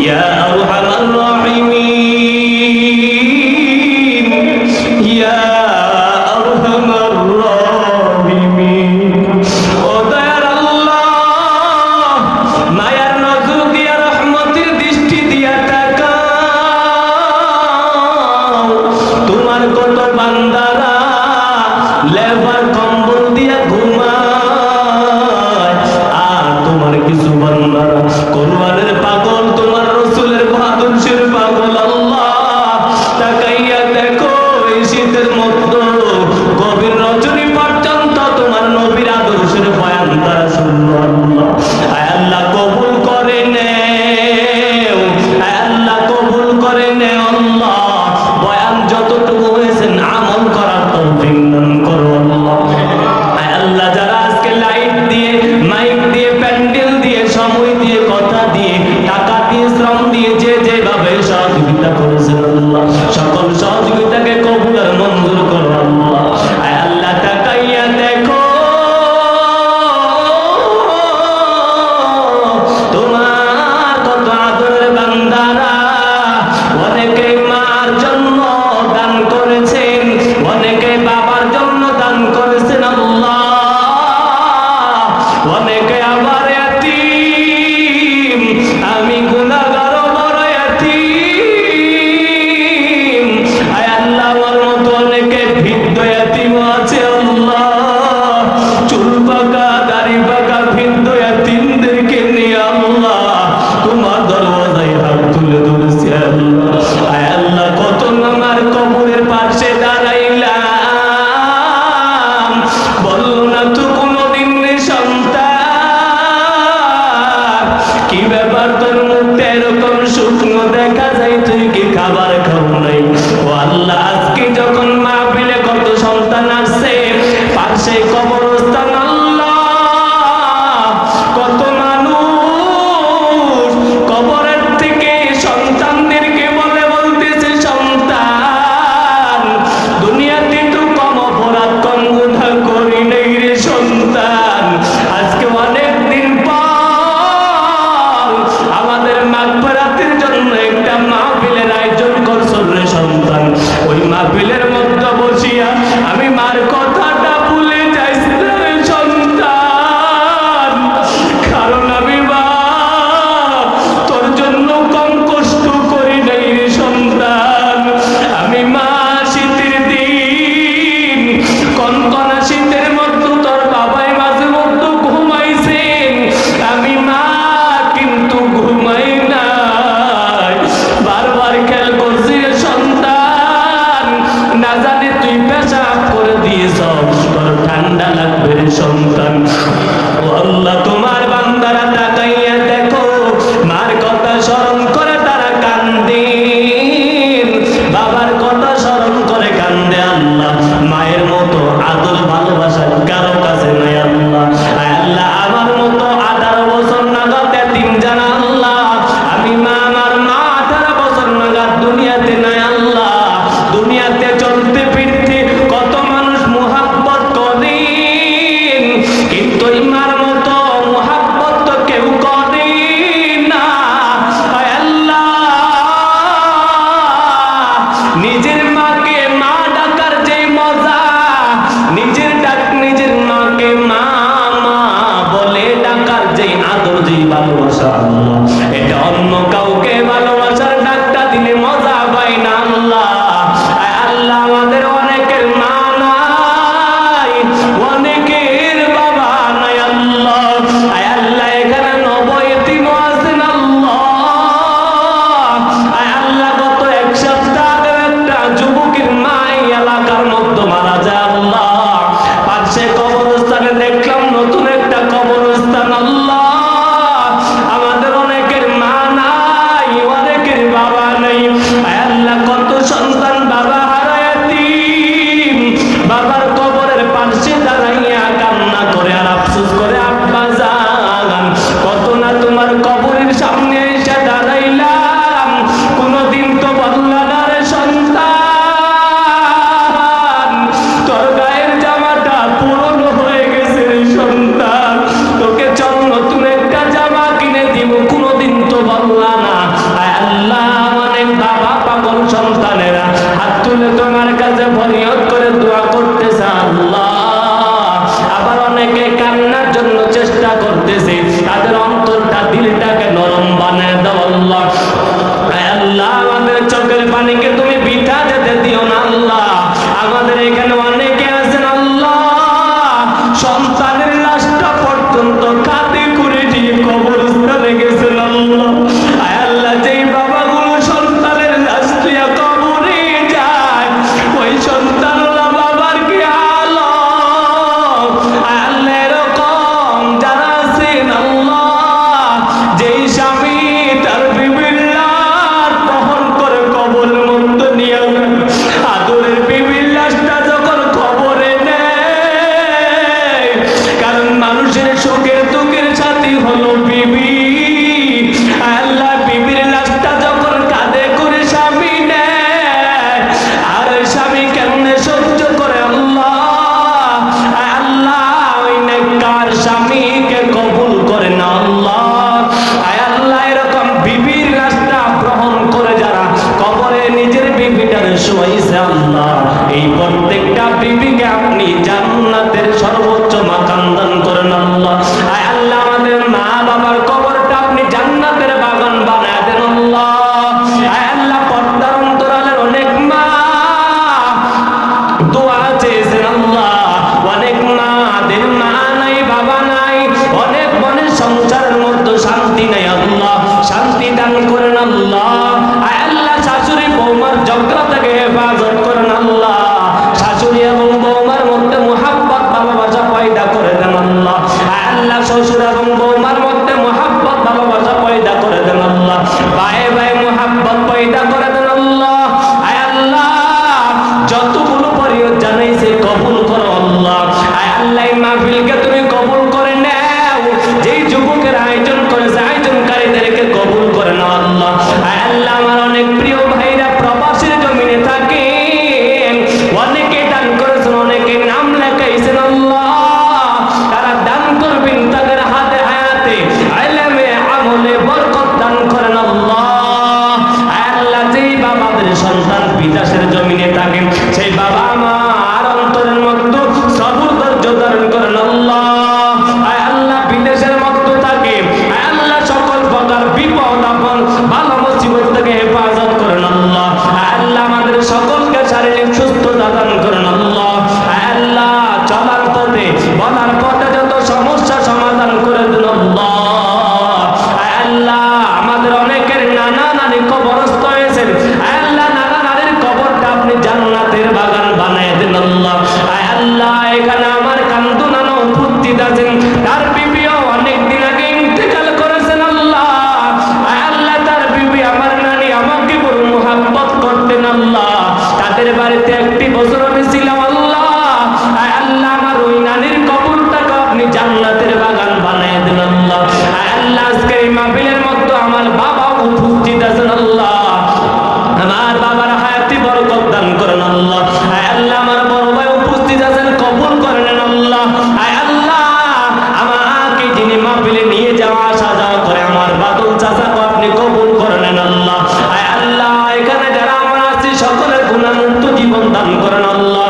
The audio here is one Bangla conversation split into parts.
ইয়া আরহামার রাহিমিন সন্তান ভালোবাসা আল্লাহ। সকলের গুণামুক্ত জীবন দান করেন আল্লাহ।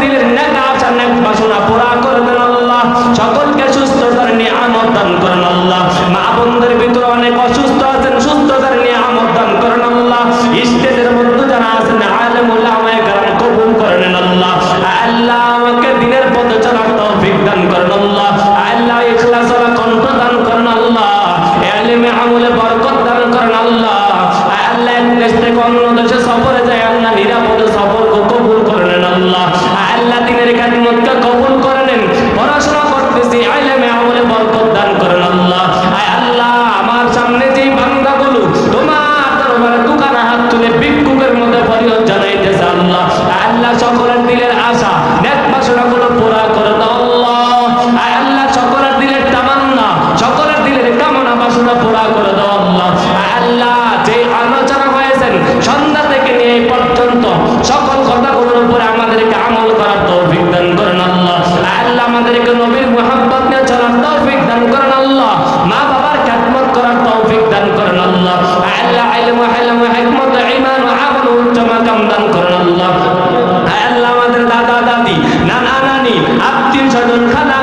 দিলের নেতা জান্নাত বাসনা পুরা করবেন আল্লাহ। সকলকে সুস্থতার নিয়ামত দান করেন আল্লাহ। মা বন্ধের ভিতরে অনেক অসুস্থ আছেন, সুস্থতার নিয়ামত দান করেন আল্লাহ। ইস্তেদের মধ্যে যারা আছেন আলেমুল্লাহ আমায় কারণ কবুল করেন আল্লাহ। আল্লাহ আমাকে দিনের পথে চলার তৌফিক দান করেন আল্লাহ। আল্লাহ ইখলাস ওয়ালা কণ্ঠ দান করেন আল্লাহ। ইলমে আমলে বরকত দান করেন আল্লাহ। আল্লাহ এক দেশ থেকে অন্য দেশে সফরে যায়, আল্লাহ নিরাপদ আমল করার তৌফিক দান করেন আল্লাহ। আল্লাহ আমাদেরকে নবীর মোহাম্মদ নিয়ে চলার তৌফিক দান করেন আল্লাহ। মা বাবার খেদমত করার তৌফিক দান করেন আল্লাহ। আল্লাহ আলম আলম হেকমত ইমান আমল উচ্চ মাকাম দান করেন আল্লাহ। আল্লাহ আমাদের দাদা দাদি, নানা নানি, আত্মীয় স্বজন খানা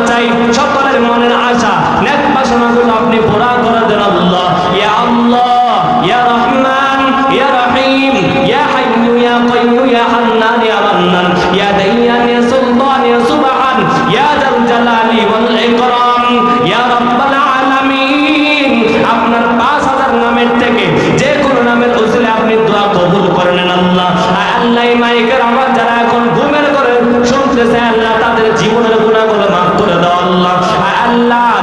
দোয়া চাই সকলের মনের আশা। নেক বাসনাগুলো আপনি পুরা করে দেন আল্লাহ। ইয়া আল্লাহ, ইয়া রহমান, ইয়া রহিম, ইয়া হাইয়ু, ইয়া কাইয়ু ইয়া হান্নান, ইয়া মান্নান, ইয়া দাইয়ান, ইয়া সুলতান, ইয়া সুবহান, ইয়া জাল জালালি ওয়াল ইকরাম, ইয়া রাব্বাল আলামিন। আপনার 5000 নামের থেকে যে কোন নামের উসিলে আপনি দোয়া কবুল করেন আল্লাহ। আল্লাহ মাইকের আমার যারা এখন ঘুমের করে শুনতেছেন আল্লাহ।